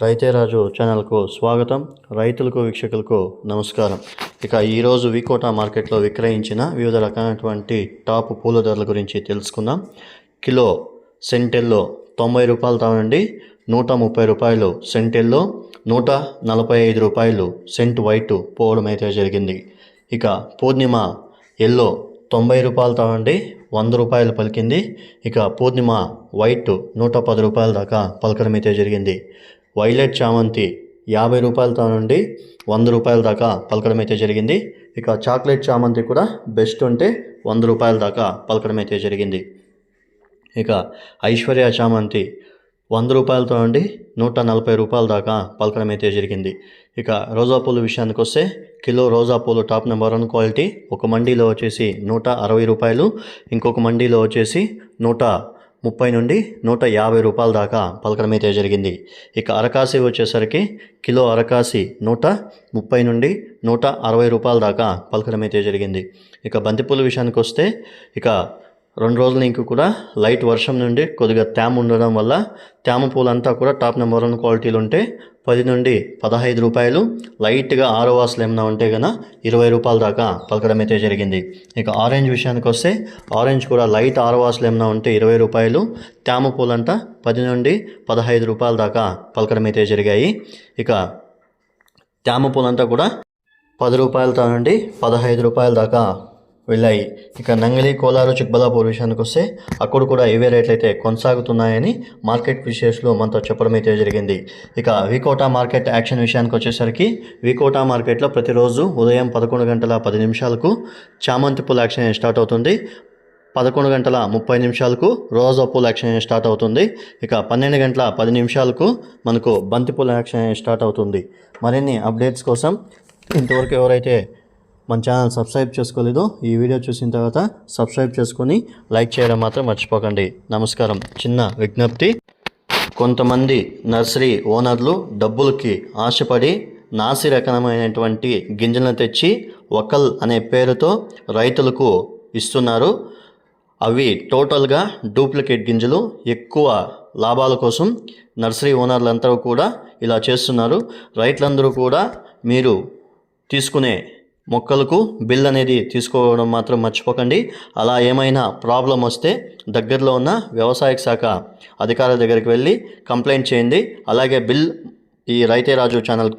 రైతే రాజు ఛానల్కు స్వాగతం. రైతులకు వీక్షకులకు నమస్కారం. ఇక ఈరోజు వికోటా మార్కెట్లో విక్రయించిన వివిధ రకాలైనటువంటి టాప్ పూల ధరల గురించి తెలుసుకుందాం. కిలో సెంటెల్లో తొంభై రూపాయలు తానండి నూట ముప్పై రూపాయలు సెంటెల్లో నూట నలభై ఐదు రూపాయలు సెంట్ వైట్ పోవడం అయితే జరిగింది. ఇక పూర్ణిమ ఎల్లో తొంభై రూపాయలు తానండి వంద రూపాయలు పలికింది. ఇక పూర్ణిమ వైట్ నూట పది రూపాయల దాకా పలకడం అయితే జరిగింది. వైలెట్ చామంతి యాభై రూపాయలతో నుండి వంద రూపాయల దాకా పలకడం అయితే జరిగింది. ఇక చాక్లెట్ చామంతి కూడా బెస్ట్ ఉంటే వంద రూపాయల దాకా పలకడం అయితే జరిగింది. ఇక ఐశ్వర్య చామంతి వంద రూపాయలతో నుండి నూట నలభై రూపాయల దాకా పలకడం అయితే జరిగింది. ఇక రోజా పూలు విషయానికి వస్తే కిలో రోజా పూలు టాప్ నెంబర్ వన్ క్వాలిటీ ఒక మండీలో వచ్చేసి నూట అరవై రూపాయలు ఇంకొక మండీలో వచ్చేసి నూట ముప్పై నుండి నూట యాభై రూపాయల దాకా పలకడమైతే జరిగింది. ఇక అరకాసి వచ్చేసరికి కిలో అరకాసి నూట ముప్పై నుండి నూట అరవై రూపాయల దాకా పలకడమైతే జరిగింది. ఇక బంతిపూల విషయానికి వస్తే ఇక రెండు రోజుల నుంచి కూడా లైట్ వర్షం నుండి కొద్దిగా తేమ ఉండడం వల్ల తేమ పూలంతా కూడా టాప్ నెంబర్ వన్ క్వాలిటీలు ఉంటే పది నుండి పదహైదు రూపాయలు. లైట్గా ఆరో వాసులు ఏమైనా ఉంటే కనుక ఇరవై రూపాయల దాకా పలకడం అయితే జరిగింది. ఇక ఆరెంజ్ విషయానికి వస్తే ఆరెంజ్ కూడా లైట్ ఆరో వాసులు ఏమైనా ఉంటే ఇరవై రూపాయలు. తేమ పూలంతా పది నుండి పదహైదు రూపాయల దాకా పలకడం అయితే జరిగాయి. ఇక తేమ పూలంతా కూడా పది రూపాయలతో నుండి పదహైదు రూపాయల దాకా వెళ్ళాయి. ఇక నంగలి కోలారు చిక్బలాపూర్ విషయానికి వస్తే అక్కడ కూడా ఇవే రేట్లు అయితే కొనసాగుతున్నాయని మార్కెట్ విశేషాలు మనతో చెప్పడం అయితే జరిగింది. ఇక వికోటా మార్కెట్ యాక్షన్ విషయానికి వచ్చేసరికి వికోటా మార్కెట్లో ప్రతిరోజు ఉదయం పదకొండు గంటల పది నిమిషాలకు చామంతి పూల యాక్షన్ స్టార్ట్ అవుతుంది. పదకొండు గంటల ముప్పై నిమిషాలకు రోజా పూల యాక్షన్ స్టార్ట్ అవుతుంది. ఇక పన్నెండు గంటల పది నిమిషాలకు మనకు బంతిపూల యాక్షన్ స్టార్ట్ అవుతుంది. మరిన్ని అప్డేట్స్ కోసం ఇంతవరకు ఎవరైతే మన ఛానల్ సబ్స్క్రైబ్ చేసుకోలేదో ఈ వీడియో చూసిన తర్వాత సబ్స్క్రైబ్ చేసుకొని లైక్ చేయడం మాత్రం మర్చిపోకండి. నమస్కారం. చిన్న విజ్ఞప్తి. కొంతమంది నర్సరీ ఓనర్లు డబ్బులకి ఆశపడి నాసి రకమైనటువంటి గింజలను తెచ్చి ఒకల్ అనే పేరుతో రైతులకు ఇస్తున్నారు. అవి టోటల్గా డూప్లికేట్ గింజలు. ఎక్కువ లాభాల కోసం నర్సరీ ఓనర్లందరూ కూడా ఇలా చేస్తున్నారు. రైతులందరూ కూడా మీరు తీసుకునే మొక్కలకు బిల్ అనేది తీసుకోవడం మాత్రం మర్చిపోకండి. అలా ఏమైనా ప్రాబ్లం వస్తే దగ్గరలో ఉన్న వ్యవసాయ శాఖ అధికారుల దగ్గరికి వెళ్ళి కంప్లైంట్ చేయండి. అలాగే బిల్ ఈ రైతే రాజు ఛానల్కి